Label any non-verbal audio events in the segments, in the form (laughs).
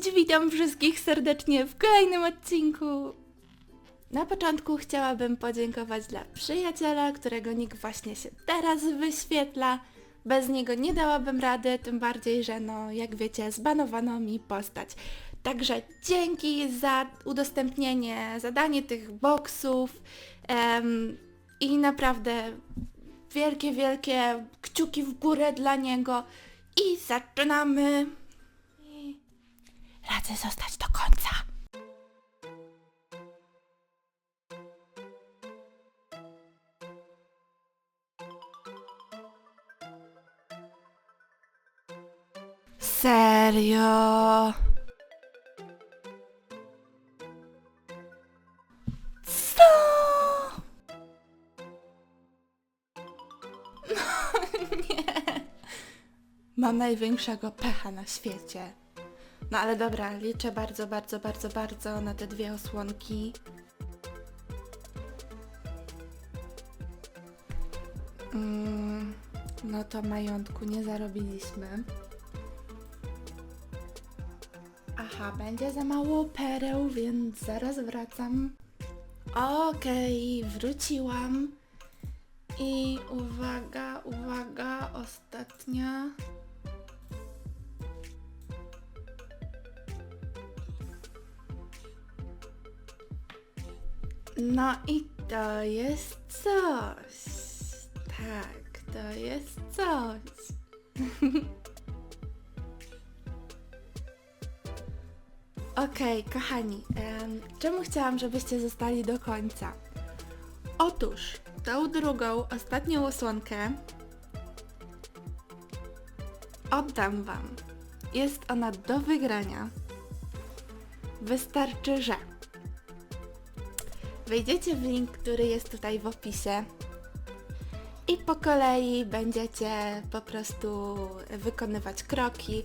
Witam wszystkich serdecznie w kolejnym odcinku. Na początku chciałabym podziękować dla przyjaciela, którego nick właśnie się teraz wyświetla. Bez niego nie dałabym rady, tym bardziej, że no, jak wiecie, zbanowano mi postać. Także dzięki za udostępnienie, zadanie tych boksów i naprawdę wielkie, wielkie kciuki w górę dla niego. I zaczynamy! Radzę zostać do końca. Serio? Co? (laughs) nie. Mam największego pecha na świecie. No ale dobra, liczę bardzo, bardzo, bardzo, bardzo na te dwie osłonki. Mm, no to majątku nie zarobiliśmy. Aha, będzie za mało pereł, więc zaraz wracam. Okej, wróciłam. I uwaga, uwaga, ostatnia. No i to jest coś. Tak, to jest coś. (laughs) Okej, kochani, em, czemu chciałam, żebyście zostali do końca? Otóż, tą drugą, ostatnią osłonkę oddam Wam. Jest ona do wygrania. Wystarczy, że wejdziecie w link, który jest tutaj w opisie i po kolei będziecie po prostu wykonywać kroki.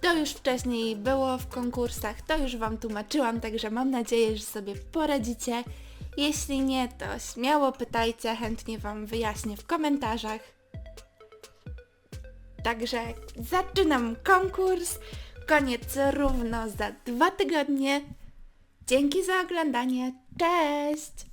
To już wcześniej było w konkursach, to już Wam tłumaczyłam, także mam nadzieję, że sobie poradzicie. Jeśli nie, to śmiało pytajcie, chętnie Wam wyjaśnię w komentarzach. Także zaczynam konkurs. Koniec równo za dwa tygodnie. Dzięki za oglądanie. Cześć!